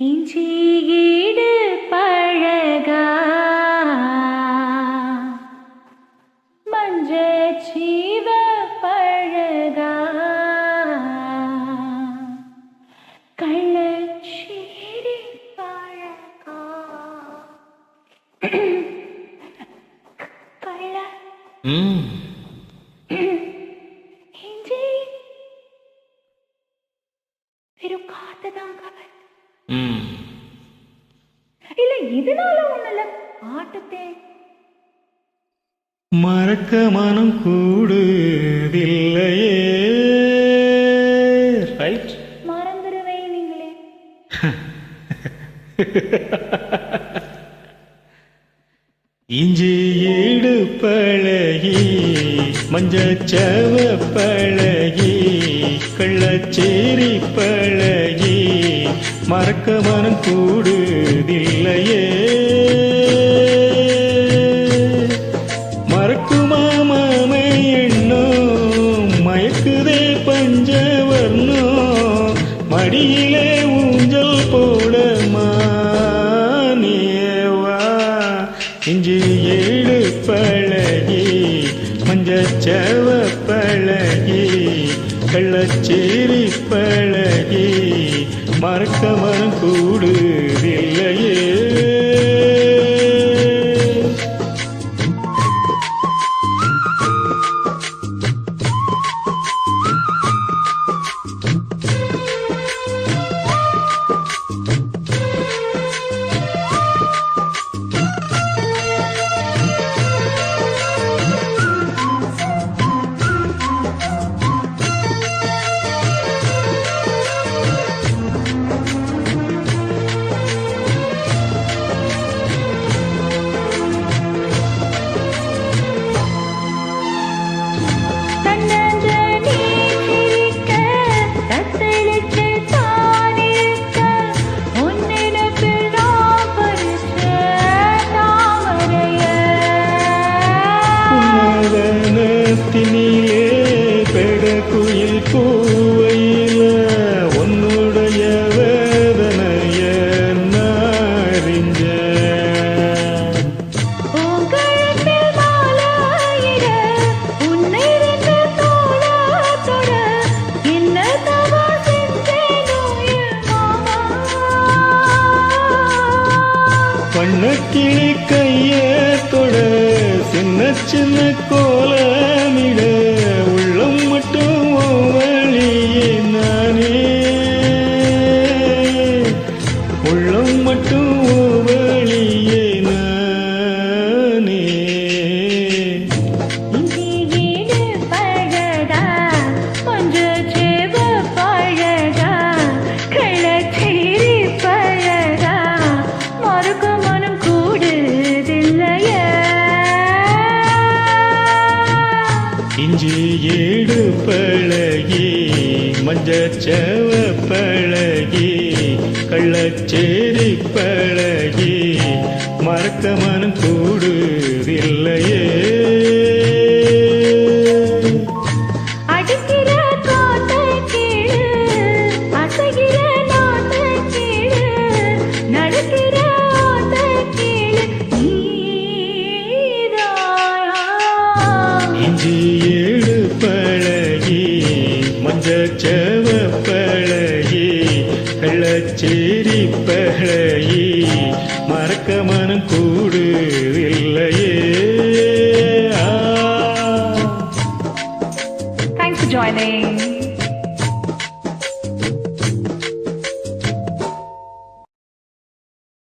இஞ்சி பழகா. மஞ்ச சீவ பழகா. கள்ளச்சீரி பழகா. கள்ள இல்ல இதனால ஒண்ணு இல்ல. ஆட்டத்தே. மறக்க மனம் கூடுதில்லையே ரைட் மறந்துடுவேன் நீங்களே. இஞ்சி ஈடு பழகி மஞ்சச்சவ பழகி கள்ளச்சேரி பழகி மறக்க மனம் கூடுதில்லையே. மறக்குமா மாமை எண்ணம் மயக்குதே பஞ்சவர்ணம் மடியிலே ஊஞ்சல் போடமா நீவா இஞ்சி ஏழு பழகி மஞ்சச்சவ பழகி கள்ளச்சேரி பழகி மறக்க மனம் கூடுதில்லையே என்ன உன்னுடைய செஞ்சேனோ என் மாமா வண்ணக்கிளி கையத்தொட சின்ன சின்ன கோலமிட இஞ்சி ஏடு பழகி மஞ்சச்சவ பழகி கள்ளச்சேரி பழகி மறக்க மனம் கூடுதில்லையே அடிக்கிற இல்லையே. மறக்க மனம் கூடுதில்லையே. ஆ. Thanks for joining.